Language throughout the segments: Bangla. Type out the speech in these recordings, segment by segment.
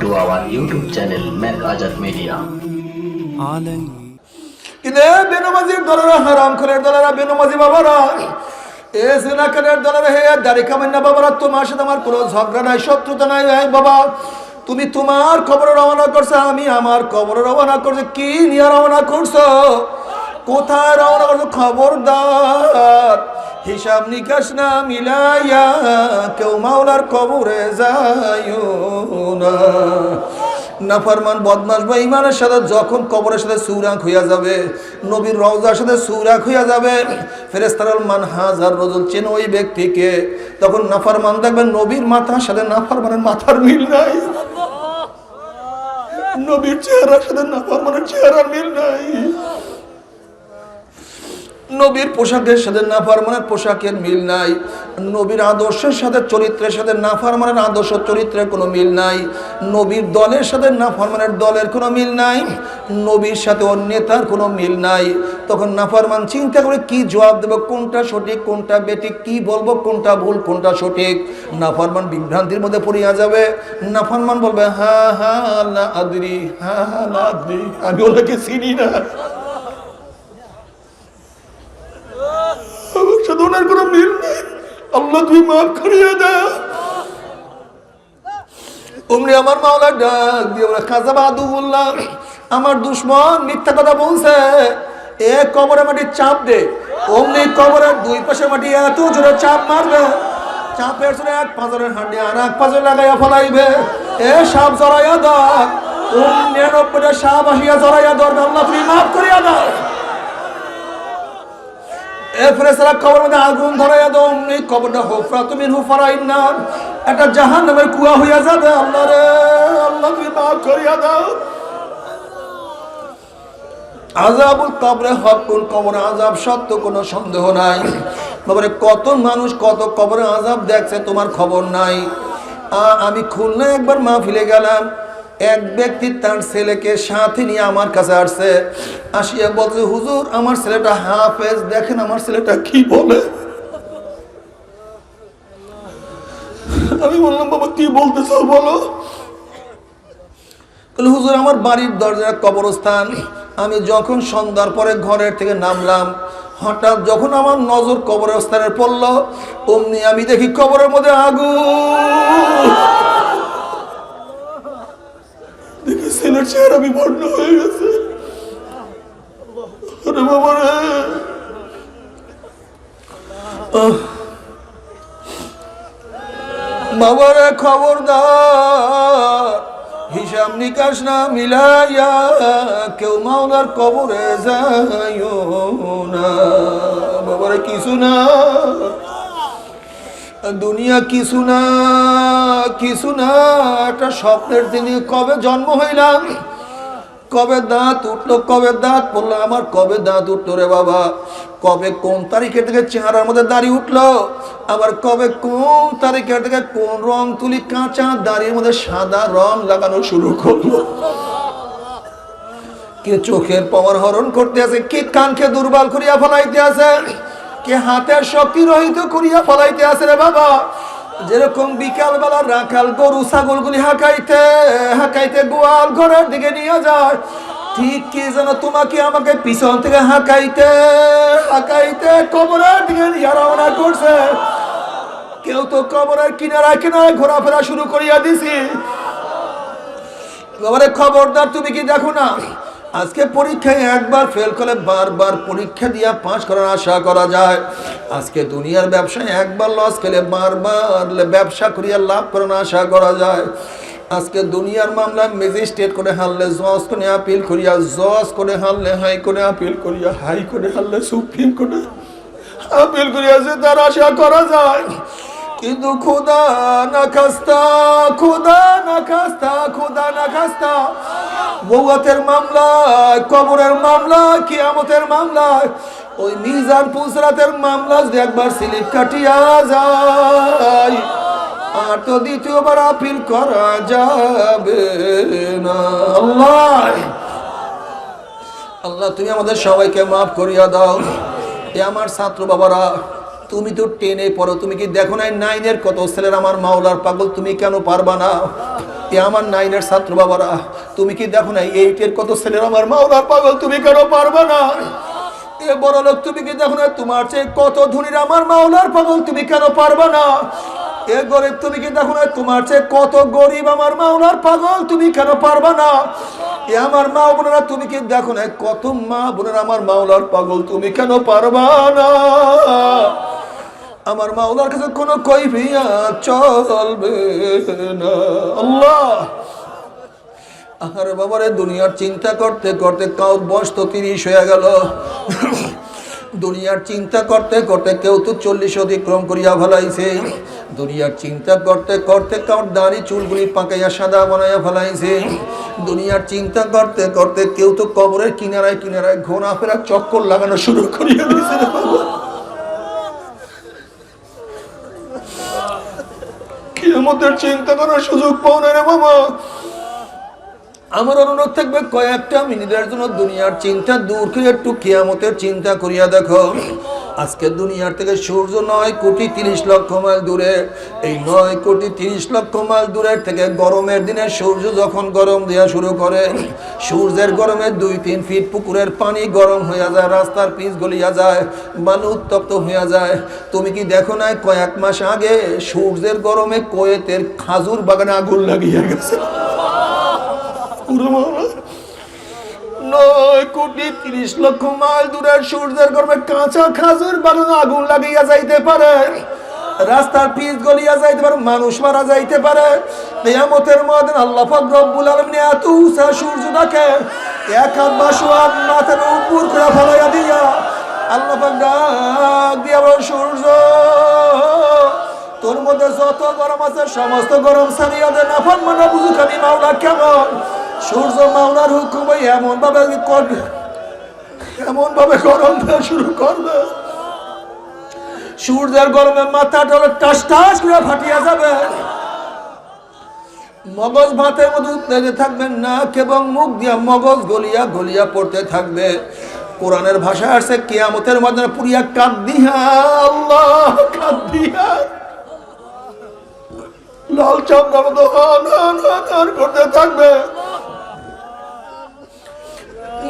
টু ইউটিউব চ্যানেল মিডিয়া এ না তোমার সাথে কোনো ঝগড়া নাই শত্রুতা নাই। বাবা তুমি তোমার খবর রওনা করছ আমি আমার খবর রওনা করছ। কি নিয়ে রওনা করছ? কোথায় রওনা করছ? খবরদার। হিসাব নিকাশ না মিলাইয়া কেউ মাওলার কবরে যাইও না। নাফরমান বদমাস বা ইমানের সাথে যখন কবরের সাথে সুরাক হইয়া যাবে নবীর রওজার সাথে সুরাক হইয়া যাবে ফেরেস্তারল মান হাজার রজল? চেন ওই ব্যক্তিকে। তখন নাফরমান দেখবেন নবীর মাথার সাথে নাফরমানের মাথার মিল নাই। নবীর চেহারার সাথে নাফরমানের চেহারার মিল নাই। নবীর পোশাকের সাথে নাফারমানের পোশাকের মিল নাই। নবীর আদর্শের সাথে চরিত্রের সাথে নাফারমানের আদর্শ চরিত্রের কোনো মিল নাই। নবীর দলের সাথে নাফারমানের দলের কোনো মিল নাই। নবীর সাথে ওর নেতার কোনো মিল নাই। তখন নাফারমান চিন্তা করে কি জবাব দেবো, কোনটা সঠিক, কোনটা বেঠিক, কি বলব, কোনটা ভুল, কোনটা সঠিক? নাফারমান বিভ্রান্তির মধ্যে পড়িয়া যাবে। নাফারমান বলবে হ্যাঁ হ্যাঁ আল্লাহ আদরি হ্যাঁ আল্লাহ আদরি। আমি ওনাকে চিনি না। সাথে কোনো মিল নেই। আল্লাহ তুই মাফ করিয়ে দে আমার মাওলা ডাক দিয়ে খাজা বললাম আমার দুশ্মন মিথ্যা কথা বলছে। এ কবরে মাটি চাপ দে। অমনি দুই পাশে মাটি এত জোরে চাপ মারবে। চাপের এক পাঁচরের হাঁটি আর এক পাঁচর লাগাইয়া ফলাইবে। এ সাপ জড়াইয়া দাও অমনি নিরানব্বইটা সাপ আসিয়া জড়াইয়া ধরবে। আল্লাহ মাফ করিয়া দাও। এফরেসরা কবর মধ্যে আগুন ধরাইয়া দাও অমনি কবরটা হোফরা তুমি হুফারাইন না। একটা জাহান নামের কুয়া হইয়া যাবে, আল্লাহ রে, আল্লাহ তুমি মাফ করিয়া দাও। আজাবুল কবরে হকুন কবরে আজাব সত্য, কোনো সন্দেহ নাই। বাবারে, কত মানুষ কত কবরে আজাব দেখছে, তোমার খবর নাই। আমি খুলনা একবার মা মাহফিলে গেলাম। এক ব্যক্তি তার ছেলেকে সাথে নিয়ে আমার কাছে আসছে। আসিয়া বলছে, হুজুর, আমার ছেলেটা হাফেজ, দেখেন আমার ছেলেটা কি বলে? আমি বললাম, বাবা, কি বলতেছ বলো? বলে, হুজুর, আমার বাড়ির দরজা কবরস্থান। আমি যখন সন্ধ্যার পরে ঘরের থেকে নামলাম, হঠাৎ যখন আমার নজর কবরস্থানে পড়ল, অমনি আমি দেখি কবরের মধ্যে আগুন। ছেলের চেহারা বিবর্ণ হয়ে গেছে। হিসাব নিকাশ না মিলাইয়া কেউ মাওলার কবরে যাইও না। বাবারে কিছু না। দুনিয়া কিছু না কিছু না, একটা স্বপ্নের দিনে কবে জন্ম হইলাম? কবে দাঁত উঠল, কবে দাঁত পড়ল, আমার কবে দাঁত উঠল রে বাবা? কবে কোন তারিখের থেকে চেহারার মধ্যে দাড়ি উঠল? আবার কবে কোন তারিখের থেকে কোন রং তুলি কাঁচা দাড়ির মধ্যে সাদা রং লাগানো শুরু করল? কে চোখের পাওয়ার হরণ করতে আছে, কে কানকে দুর্বল করিয়া ফলাইতে আছে? কে হাতের শক্তি রহিত করিয়া ফলাইতে আছে রে বাবা? যেরকম বিকাল বেলা রাখাল গরু ছাগল গুলি হাঁকাইতে হাঁকাইতে গোয়াল ঘরের দিকে নিয়ে যায়, ঠিক কি যেন তোমাকে আমাকে পিছন থেকে হাঁকাইতে হাঁকাইতে কবরের দিকে নিয়ে রওনা করছে। কেউ তো কবরের কিনারায় কিনারায় ঘোরাফেরা শুরু করিয়া দিছি। বাবারে খবরদার, তুমি কি দেখো না? আজকে পরীক্ষায় একবার ফেল করলে বারবার পরীক্ষা দিয়া পাস করার আশা করা যায়। আজকে দুনিয়ার ব্যবসায় একবার লস খেলে বারবার ব্যবসা করিয়া লাভ করার আশা করা যায়। আজকে দুনিয়ার মামলা ম্যাজিস্ট্রেট করে হারলে জজ করে আপিল করিয়া, জজ করে হারলে হাই করে আপিল করিয়া হাই করে হারলে সুপ্রিম কোর্টে আপিল করিয়া যে তার আশা করা যায়। কিন্তু খোদা না খাস্তা খোদা না খাস্তা খোদা না খাস্তা বৌয়াতের মামলায়, কবরের মামলা কিয়ামতের মামলায়, ওই মিজান পুসরাতের মামলা যদি একবার স্লিপ কাটিয়া যায়, আর তো দ্বিতীয়বার আপিল করা যাবে না। আল্লাহ! আল্লাহ, তুমি আমাদের সবাইকে মাফ করিয়া দাও। এ আমার ছাত্র বাবারা তুমি তো টেনে পড়ো, তুমি কি দেখো নাই নাইনের কত ছেলের আমার মাওলার পাগল, তুমি কেন পারবা না? এ আমার নাইনের ছাত্র বাবারা, তুমি কি দেখো নাই এইটের কত ছেলের আমার মাওলার পাগল, তুমি কেন পারবা না? এ তুমি কি দেখো না তোমার চেয়ে কত ধনীর আমার মাওলার পাগল, তুমি কেন পারবা না? এ গরিব, তুমি কি দেখো না তোমার কত গরিব আমার পাগল, তুমি কেন পারবা না? এ আমার মা বোনেরা, তুমি কি দেখো না কত মা বোনেরা আমার মাওলার পাগল, তুমি কেন পারবা না? আমার মাওলার কাছে কোনো কৈফিয়া চলবে না। আল্লাহ! আরে বাবারে, দুনিয়ার চিন্তা করতে করতে কাউর বয়স তো তিরিশ হয়ে গেল। দুনিয়ার চিন্তা করতে করতে কেউ তো চল্লিশ অতিক্রম করিয়া ফেলাইছে। দুনিয়ার চিন্তা করতে করতে কাউর দাড়ি, চুলগুলি পাকাইয়া সাদা বানাইয়া ফেলাইছে। দুনিয়ার চিন্তা করতে করতে কেউ তো কবরের কিনারায় কিনারায় ঘোরাফেরা চক্কর লাগানো শুরু করিয়া দিয়েছে রে চিন্তা করার সুযোগ পাও না রে বাবা। আমার অনুরোধ থাকবে, কয়েকটা মিনিটের জন্য দুনিয়ার চিন্তা দূর করে একটু কেয়ামতের চিন্তা করিয়া দেখো। আজকে দুনিয়ার থেকে সূর্য নয় কোটি তিরিশ লক্ষ মাইল দূরে। এই নয় কোটি তিরিশ লক্ষ মাইল দূরের থেকে গরমের দিনে সূর্য যখন গরম দেওয়া শুরু করে, সূর্যের গরমে দুই তিন ফিট পুকুরের পানি গরম হইয়া যায়, রাস্তার পিচ গলিয়া যায়, বালু উত্তপ্ত হইয়া যায়। তুমি কি দেখো না কয়েক মাস আগে সূর্যের গরমে কোয়েতের খাজুর বাগানে আগুন লাগিয়ে গেছে? পুরো মামলা। নয় কোটি তিরিশ লক্ষ মাইল দূরের সূর্যের গর্ভে কাঁচা খাজুর বানানো আগুন লাগিয়া যাইতে পারে। রাস্তার পিচ গলিয়া যাইতে পারে, মানুষ মারা যাইতে পারে। নিয়ামতের মধ্যে আল্লাহ পাক রব্বুল আলামিন এত উঁচা সূর্য দেখে এক হাত হাত মাথার উপর করে ফেলাইয়া দিয়া আল্লাহ পাক ডাক দিয়া সূর্য, তোর মধ্যে যত গরম আছে, সমস্ত গরম সারিয়া দে। না ফান মানে বুঝুক আমি মাওলা কেমন? সূর্য মাওলার হুকুম এমন ভাবে করবে এমন ভাবে গরম দেওয়া শুরু করবে। সূর্যের গরমে মাথা ডলে টাস টাস করে ফাটিয়া যাবে। মগজ ভাতের মধ্যে উত্তেজে থাকবেন না এবং মুখ দিয়া মগজ গলিয়া গলিয়া পড়তে থাকবে। কোরআনের ভাষা আসছে, কিয়ামতের মধ্যে পুরিয়া কাঁদিয়া আল্লাহ কাঁদিয়া লাল হান করতে থাকবে।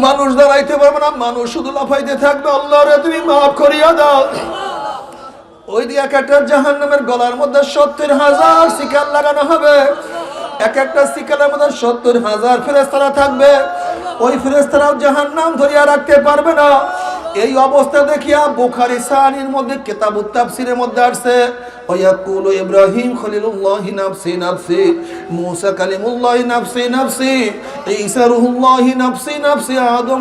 মানুষ দাঁড়াইতে পারবে না, মানুষ শুধু লাফাইতে থাকবে। আল্লাহ রে, তুমি মাফ করিয়া দাও। ওই দিয়ে এক একটা জাহান নামের গলার মধ্যে সত্তর হাজার শিকার লাগানো হবে। এক একটা শিকারের মধ্যে সত্তর হাজার ফেরেস্তারা থাকবে। ওই ফেরেস্তারাও জাহান নাম ধরিয়া রাখতে পারবে না। এই অবস্থা দেখিয়া বুখারি সানির মধ্যে কেতাব তাফসিরের মধ্যে আসছে ইব্রাহিম আদম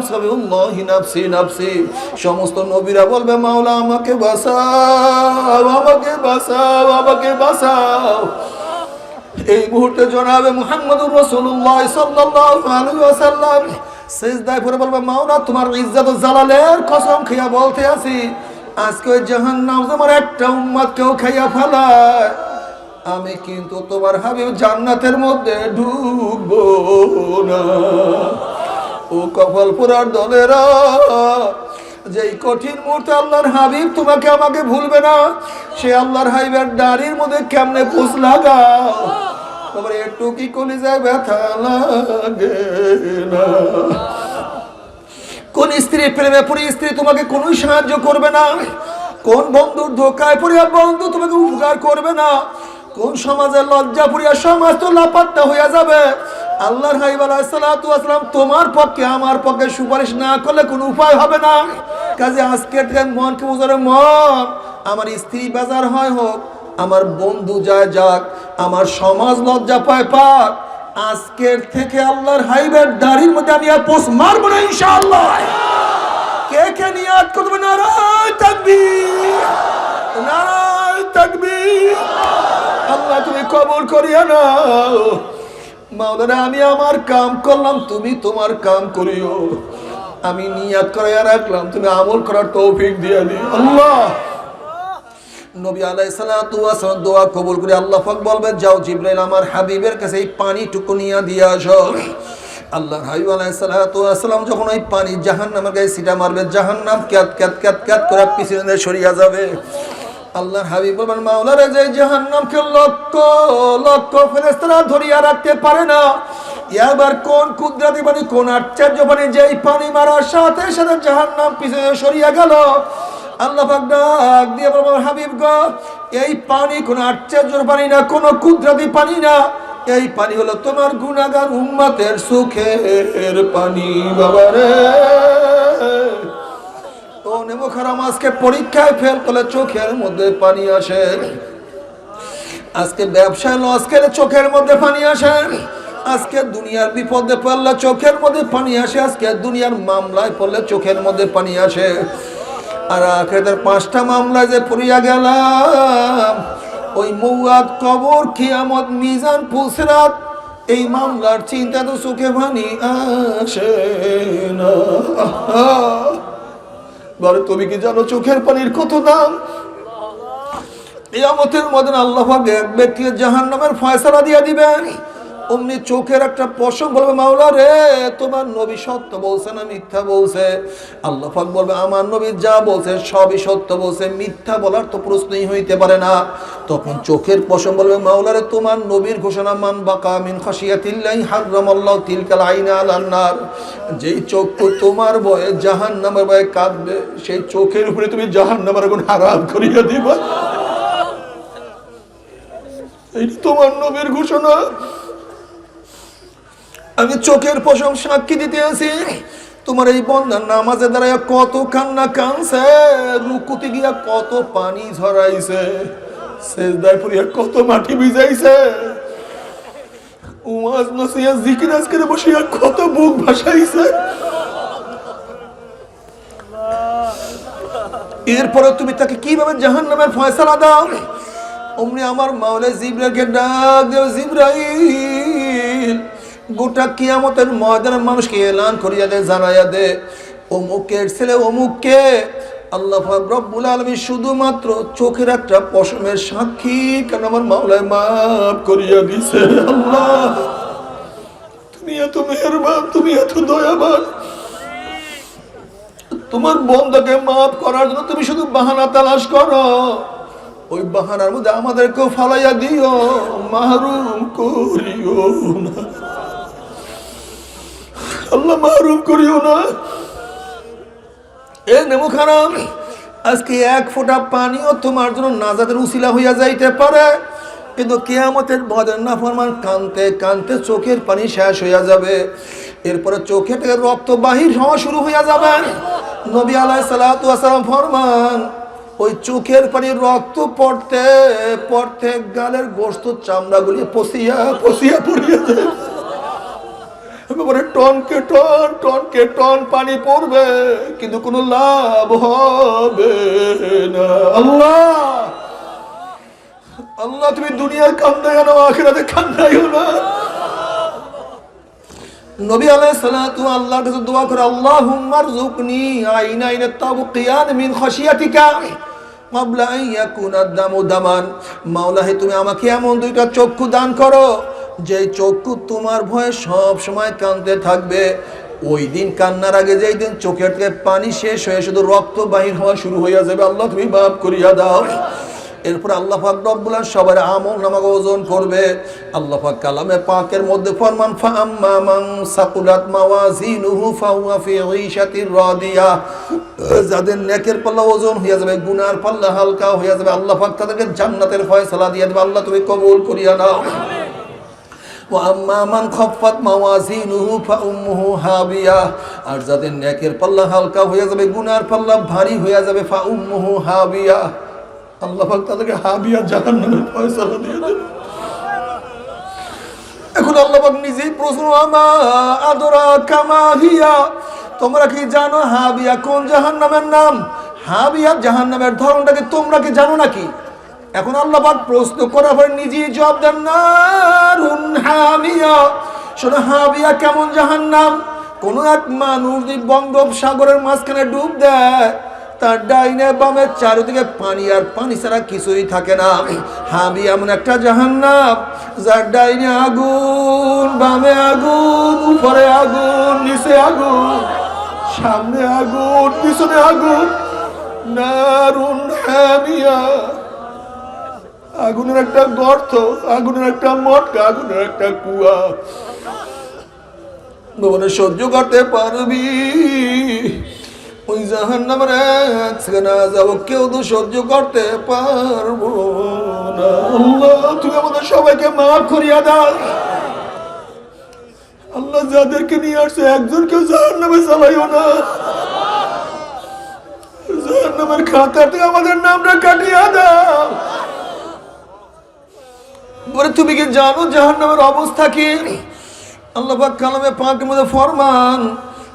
সমস্ত নবীরা বলবে, মাওলা, আমাকে বাঁচাও আমাকে বাঁচাও, আমাকে বাসাও এই মুহূর্তে জনাবে মুহাম্মদুর রসুল্লাহ সিজদায় পড়ে বলবে মাওলা তোমার ইজ্জত জালালের কসম খেয়া বলতে আছি। আজকে ওই জাহান্নাম তোমার একটা উম্মত কেউ খাইয়া ফেলায়। আমি কিন্তু তোমার হাবিব জান্নাতের মধ্যে ঢুকবো না। ও কপাল পুরার দলেরা, যেই কঠিন মুহূর্তে আল্লাহর হাবিব তোমাকে আমাকে ভুলবে না, সে আল্লাহর হাবিবের দাড়ির মধ্যে কেমনে ফুস লাগাও? তোমার একটু কি কলি যায় ব্যথা লাগে না। কোন স্ত্রী প্রেমে পড়ে স্ত্রী তোমাকে কোনো সাহায্য করবে না। কোন বন্ধুর ধোকায় পড়িয়া বন্ধু তোমাকে উপকার করবে না। কোন সমাজের লজ্জা পড়িয়া সমাজ তো লাপাত্তা হইয়া যাবে। আল্লাহর হাইব আলাইসালাম তোমার পক্ষে আমার পক্ষে সুপারিশ না করলে কোনো উপায় হবে না। কাজে আজকে মনকে বুঝারে মন, আমার স্ত্রী বাজার হয় হোক, আমার বন্ধু যায় যাক আমার সমাজ লজ্জা পায় পাক। আজকের থেকে আল্লাহর হাইবের দাড়ির মধ্যে আমি আর পোষ মারবো না ইনশাআল্লাহ। কে কে নিয়াত করবে? নারায় তাকবীর। নারায় তাকবীর। আল্লাহ, তুমি কবুল করিয়া নাও। মাওলানা, আমি আমার কাম করলাম, তুমি তোমার কাম করিও। আমি নিয়াত করাইয়া রাখলাম, তুমি আমল করার তৌফিক দিয়া দিও। আল্লাহ। নবী আলাইসালাম দোয়া কবুল করে আল্লাহ পাক বলবে যাও জিব্রাইল আমার হাবিবের কাছে এই পানিটুকু নিয়ে দিয়ে আসো। আল্লাহ হাবিব আলাইসালাম যখন ওই পানি জাহান নামের গায়ে সিটা মারবে জাহান নাম ক্যাত ক্যাত ক্যাত ক্যাত করে পিছনে সরিয়া যাবে। আল্লাহর হাবিব বলবেন, মাওলারে যে জাহান্নামকে লক্ষ লক্ষ ফেরেস্তারা ধরিয়া রাখতে পারে না এবার কোন কুদরাতি পানি, কোন আশ্চর্য পানি, যেই পানি মারার সাথে সাথে জাহান্নাম পিছনে সরিয়া গেল? আল্লাহ পাক ডাক দিয়ে বলবেন হাবিব গো, এই পানি কোন আশ্চর্যের পানি না, কোন কুদরাতি পানি না। এই পানি হলো তোমার গুণাগার উম্মাতের সুখের পানি বাবারে ও নেমো খারাম, আজকে পরীক্ষায় ফেল করলে চোখের মধ্যে পানি আসে। আজকে ব্যবসায় লস খেলে চোখের মধ্যে পানি আসে। আজকে দুনিয়ার বিপদে পড়লে চোখের মধ্যে পানি আসে, আজকে দুনিয়ার মামলায় পড়লে চোখের মধ্যে পানি আসে। আর আখেদের পাঁচটা মামলায় যে পড়িয়া গেলাম, ওই মৌয়াদ কবর খিয়ামত মিজান পুলসেরাত এই মামলার চিন্তা তো চোখে পানি আসে না। তুমি কি জানো চোখের পানির কত দাম? ইয়ামতের মধ্যে আল্লাহ পাক এক ব্যক্তিকে জাহান নামের ফয়সালা দিয়ে দিবেন। অমনি চোখের একটা পশম বলবে, মাওলা রে, তোমার নবী সত্য বলছে না মিথ্যা বলছে? আল্লাহ পাক বলবে, আমার নবী যা বলছে সবই সত্য বলছে, মিথ্যা বলার তো প্রশ্নই হইতে পারে না। তখন চোখের পশম বলবে, মাওলা রে, তোমার নবীর ঘোষণা মান বাকা মিন খাশিয়াতিল্লাহি হারামাল্লাহু তিলকাল আইনা আলান নার যেই চক্ষু তোমার ভয়ে জাহান্নামের ভয়ে কাঁদবে, সেই চোখের উপরে তুমি জাহান্নামের আগুন হারাম করিয়া দিবা। এই তোমার নবীর ঘোষণা। আমি চোখের পশম সাক্ষী দিতে আছি তোমার এই বন্ধার নামাজে দাঁড়ায় কত কান্না কানছে, রুকুতে গিয়া কত পানি ঝরাইছে, সেজদায় পড়িয়া কত মাটি ভিজাইছে। উমাজ নসিয়া জিকির বসিয়া কত বুক ভাসাইছে। এরপরে তুমি তাকে কীভাবে জাহান নামের ফয়সালা দাও? অমনি আমার মাওলে জিব্রাইলকে ডাক দেও গোটা কিয়ামতের ময়দানের মানুষকে এলান করিয়া দে জানাইয়া দে। অমুকের ছেলে, অমুককে। আল্লাহ রব্বুল আলামিন শুধুমাত্র চোখের একটা পশমের সাক্ষী, কেন আমার মাওলায় মাফ করিয়া দিছে। আল্লাহ, তুমি এত মেহেরবান, তুমি এত দয়াবান। তোমার বন্ধকে মাফ করার জন্য তুমি শুধু বাহানা তালাশ করো। ওই বাহানার মধ্যে আমাদেরকেও ফালাইয়া দিও। মাহরুম করিও না। আল্লাহ মাহরুম করিও না। এ নেমু খারাম, আজকে এক ফোঁটা পানিও তোমার জন্য নাজাদের উসিলা হইয়া যাইতে পারে। কিন্তু কেয়ামতের বদের না ফরমান কানতে কানতে চোখের পানি শেষ হইয়া যাবে। এরপরে চোখে থেকে রক্ত বাহির হওয়া শুরু হইয়া যাবে। নবী আলাই সালাম ফরমান, ওই চোখের পানি রক্ত পড়তে পড়তে গালের গোস্ত চামড়াগুলি পচিয়া পচিয়া পড়িয়া যায়। একেবারে টনকে টন টনকে টন পানি পড়বে, কিন্তু কোনো লাভ হবে না। আল্লাহ! আল্লাহ, তুমি দুনিয়ার কান্দায় আনো আখেরাতে কান্দাইও না। নবী আলাইহিস সালাতু আল্লাহর কাছে দোয়া করে আল্লাহুম্মার রুকনি আইনা আইনা তাবকিয়ান মিন খাশিয়াতিকা। দামু দামান। মাওলাহে, তুমি আমাকে এমন দুইটা চক্ষু দান করো যে চক্ষু তোমার ভয়ে সব সময় কাঁদতে থাকবে। ওই দিন কান্নার আগে যেই দিন চোখের থেকে পানি শেষ হয়ে শুধু রক্ত বাহির হওয়া শুরু হইয়া যাবে। আল্লাহ, তুমি বাপ করিয়া দাও। এরপর আল্লাহ পাক রব্বুল সবার আমল নামাকে ওজন করবে। আল্লাহ পাক কালামে পাকের মধ্যে ফরমান, ফাআম্মা মান সাকুলাত মাওয়াজিনুহু ফাহুয়া ফি ঈশাতির রাদিয়া। যাদের নেকের পাল্লা ওজন হইয়া যাবে, গুনার পাল্লা হালকা হইয়া যাবে, আল্লাহ পাক তাদেরকে জান্নাতের ফয়সালা দিয়ে দেবে। আল্লাহ তুমি কবুল করিয়া নাও। আর যাদের নেকের পাল্লা হালকা হয়ে যাবে, গুনার পাল্লা ভারী হয়ে যাবে, ফাউম্মুহু হাবিয়া। আল্লাহ তাদেরকে হাবিয়া জাহান্নামের ফয়সালা দিয়ে দেবে এখন আল্লাহ নিজেই প্রশ্ন, আমা আদরা কামা হিয়া? তোমরা কি জানো হাবিয়া কোন জাহান্নামের নাম? হাবিয়া জাহান্নামের ধরনটাকে তোমরা কি জানো নাকি? এখন আল্লাহ পাক প্রশ্ন করার পরে নিজেই জবাব দেন নারুন হামিয়া শোনো, হাবিয়া কেমন জাহান্নাম? কোন এক মানুষ যদি বঙ্গোপসাগরের মাঝখানে ডুব দেয় তার ডাইনে বামে চারিদিকে পানি আর পানি ছাড়া কিছুই থাকে না। হাবি এমন একটা জাহান্নাম, যার ডাইনে আগুন, বামে আগুন, উপরে আগুন, নিচে আগুন, সামনে আগুন, পিছনে আগুন, নারুন হামিয়া। আগুনের একটা গর্ত, আগুনের একটা মটকা, আগুনের একটা কুয়া। ভবনে সহ্য করতে পারবি। ওই জাহান নামের এক যাব, কেউ তো সহ্য করতে পারব না। তুমি আমাদের সবাইকে মাফ করিয়া দাও। আল্লাহ যাদেরকে নিয়ে আসছে, একজনকেও জাহান নামে চালাইও না। জাহান নামের খাতা থেকে আমাদের নামটা কাটিয়া দাও। বলে, তুমি কি জানো জাহান নামের অবস্থা কি? আল্লাহ কালামে পাকের মধ্যে ফরমান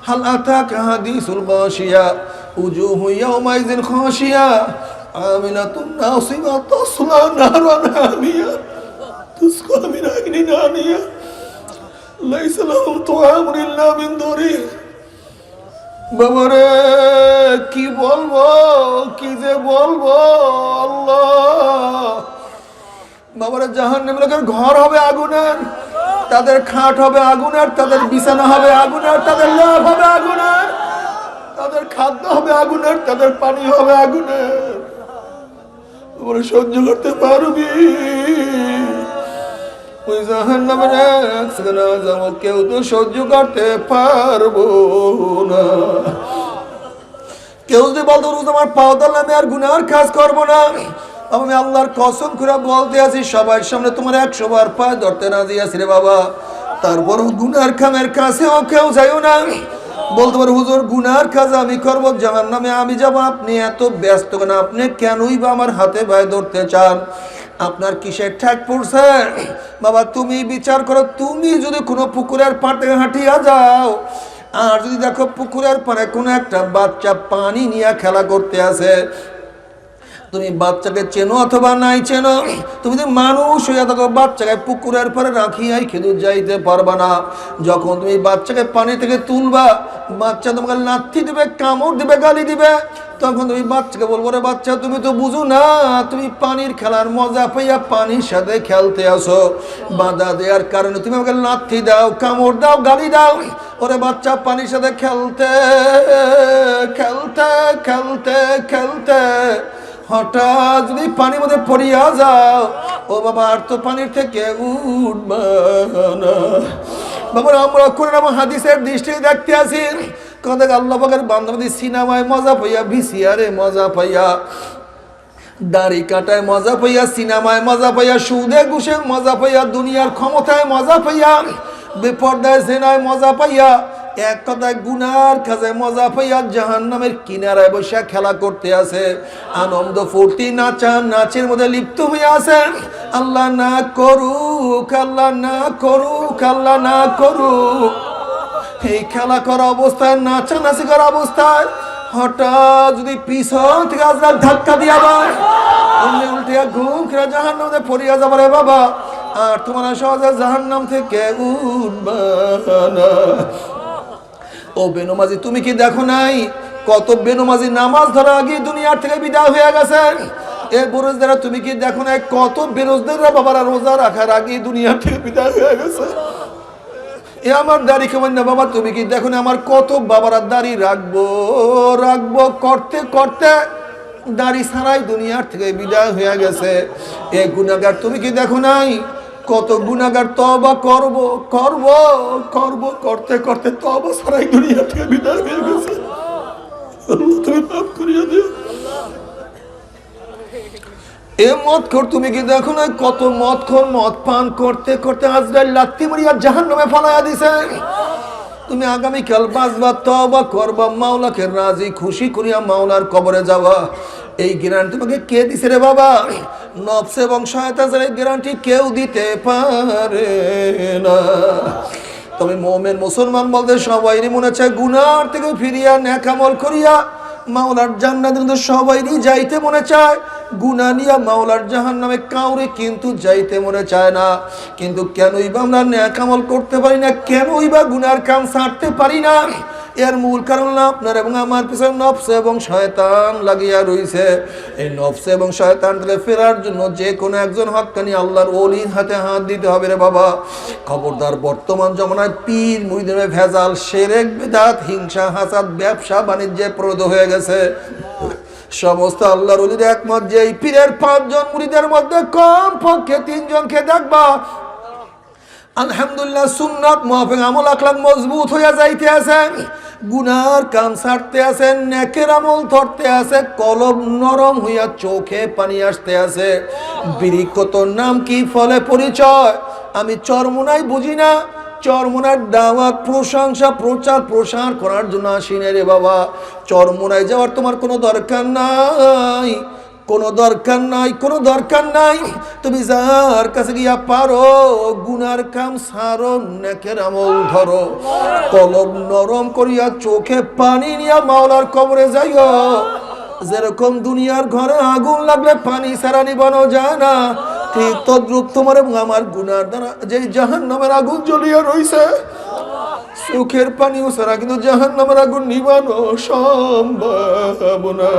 হাল আতাকা হাদিসুল গাশিয়া, উজুহু ইয়াউমাইযিন খাশিয়া, আমিনাতুন নাসিবা তাসলা নারান হামিয়া তুসকা মিন আইনিন আনিয়া লাইসা লাহুম তুআমুন ইল্লা মিন দরির বাবারে, কি বলব, কি যে বলব, আল্লাহ। বাবারা জাহান লোকের ঘর হবে আগুনের। তাদের খাট হবে আগুনের, তাদের বিছানা হবে আগুন আর তাদের লাভ হবে আগুনের, তাদের খাদ্য হবে আগুনের, তাদের পানি হবে আগুনের। বলে সহ্য করতে পারবি কেউ তো সহ্য করতে পারব না। কেউ যদি বলতো আমার পাও ধরলে আমি আর গুনার কাজ করব না। আমি আল্লাহর কসম করে বলতে আছি, সবার সামনে তোমার একশো বার পায়ে ধরতে না দিয়েছি রে বাবা। তারপর গুনার খামের কাছেও কেউ যাইও না। বলতে পারো, হুজুর, গুনার কাজ আমি করব, জাহান নামে আমি যাব, আপনি এত ব্যস্ত কেন? আপনি কেনই বা আমার হাতে ভাই ধরতে চান? আপনার কিসের ঠ্যাক পড়ছে বাবা, তুমি বিচার করো, তুমি যদি কোনো পুকুরের থেকে হাঁটিয়া যাও, আর যদি দেখো পুকুরের পাড়ে কোনো একটা বাচ্চা পানি নিয়ে খেলা করতে আসে তুমি বাচ্চাকে চেনো অথবা নাই চেনো, তুমি যদি মানুষ হইয়া থাকো, বাচ্চাকে পুকুরের পরে রাখিয়াই খেদুর যাইতে পারবা না। যখন তুমি বাচ্চাকে পানি থেকে তুলবা, বাচ্চা তোমাকে লাথি দিবে, কামড় দিবে, গালি দিবে, তখন তুমি বাচ্চাকে বলব রে বাচ্চা, তুমি তো বুঝো না, তুমি পানির খেলার মজা পাইয়া পানির সাথে খেলতে আসো। বাধা দেওয়ার কারণে তুমি আমাকে লাথি দাও, কামড় দাও, গালি দাও। ওরে বাচ্চা, পানির সাথে খেলতে খেলতে খেলতে খেলতে হঠাৎ যদি পানির মধ্যে পড়িয়া যাও, ও বাবা, আর তো পানির থেকে উঠবা না। বাবা আমরা কোন আমার হাদিসের দৃষ্টি দেখতে আসি কত আল্লাহ বাগের বান্ধবী সিনেমায় মজা পাইয়া ভিসিয়ারে মজা পাইয়া, দাড়ি কাটায় মজা পাইয়া, সিনেমায় মজা পাইয়া, সুদে ঘুষে মজা পাইয়া, দুনিয়ার ক্ষমতায় মজা পাইয়া, বেপর্দায় সেনায় মজা পাইয়া এক কথায় গুনার কাজে মজা পাইয়া জাহান নামের কিনারায় বসে খেলা করতে আছে আনন্দ ফুর্তি নাচা নাচের মধ্যে লিপ্ত হয়ে আছে আল্লাহ না করুক, আল্লাহ না করুক, আল্লাহ না করুক। এই খেলা করা অবস্থায়, নাচানাচি করা অবস্থায় হঠাৎ যদি পিছন থেকে আজরাল ধাক্কা দিয়া দেয়, অমনি উল্টিয়া ঘুম খেয়ে জাহান নামে পড়িয়া যাবে রে বাবা। আর তোমার সহজে জাহান নাম থেকে উঠবা ও বেনুমাজি, তুমি কি দেখো নাই? কত বেনুমাজি নামাজ ধরা আগে দুনিয়ার থেকে বিদায় হয়ে গেছে? এ বরোজদারা তুমি কি দেখো নাই? কত বেরোজদাররা বাবারা রোজা রাখার আগে দুনিয়ার থেকে বিদায় হয়ে গেছে? এ আমার দাড়ি কেমন না বাবা, তুমি কি দেখো না আমার কত বাবারা দাড়ি রাখব রাখব, করতে করতে দাড়ি ছাড়াই দুনিয়ার থেকে বিদায় হয়ে গেছে। এ গুণাগার তুমি কি দেখো নাই? কত গুণাগার তবা করব করব করব, করতে করতে তবা ছাড়াই দুনিয়া থেকে বিদায় হয়ে গেছে। করিয়া এ মদ খোর, তুমি কি দেখো না কত মদ খোর, মদ পান করতে করতে আজরাইল লাত্তি মারিয়া জাহান নামে দিছে? তুমি আগামীকাল বাঁচবা তবা করবা, মাওলাকে রাজি, খুশি করিয়া মাওলার কবরে যাওয়া এই গ্যারান্টি তোমাকে কে দিছে রে বাবা? নবস এবং শয়তানের এই গ্যারান্টি কেউ দিতে পারে না। তবে মোমেন মুসলমান বলতে সবাই মনে চায় গুনার থেকে ফিরিয়া ন্যাকামল করিয়া, মাওলার জান্নাত সবাইরই যাইতে মনে চায়। গুনা নিয়া মাওলার জাহান নামে কাউরে কিন্তু যাইতে মনে চায় না। কিন্তু কেনই বা আমরা ন্যাকামল করতে পারি না, কেনই বা গুনার কাম ছাড়তে পারি না। এর মূল কারণ হলো আপনার এবং আমার পিছনে নফস এবং শয়তান লাগিয়া রইছে। এই নফস এবং শয়তান থেকে ফেরার জন্য যে কোনো একজন হক্কানি আল্লাহর ওলির হাতে হাত দিতে হবে রে বাবা। খবরদার বর্তমান জমানায় পীর মুরিদের ভেজাল, সেরেক, বেদাত, হিংসা, হাসাদ, ব্যবসা, বাণিজ্যে প্রদ হয়ে গেছে। সমস্ত আল্লাহর অলির একমত যে এই পীরের পাঁচজন মুড়িদের মধ্যে কম পক্ষে তিনজনকে দেখবা। আলহামদুলিল্লাহ সুন্নাত মুআফিক আমল আখলাক মজবুত হইয়া যাইতে আছে। গুনার কাম ছাড়তে আছে, নেকের আমল ধরতে আছে, কলম নরম হইয়া চোখে পানি আসতে আছে। বিরিকতর নাম কি? ফলে পরিচয়। আমি চরমোনাই বুঝি না। চরমোনার দাওয়াত, প্রশংসা, প্রচার, প্রসার করার জন্য আসিনে রে বাবা। চরমোনায় যাওয়ার তোমার কোনো দরকার নাই, কোনো দরকার নাই, কোনো দরকার নাই। তুমি যার কাছে গিয়া পারো, গুনার কাম সারো, নেকের আমল ধরো। কলম নরম করিয়া চোখে পানি নিয়া মাওলার কবরে যাইও। যেরকম দুনিয়ার ঘরে আগুন লাগলে পানি সারা নিবানো যায় না ঠিক তদ্রুপ তোমার এবং আমার গুনার দ্বারা যে জাহান নামের আগুন জ্বলিয়া রইছে চোখের পানিও সারা কিন্তু জাহান নামের আগুন নিবানো সম্ভব না।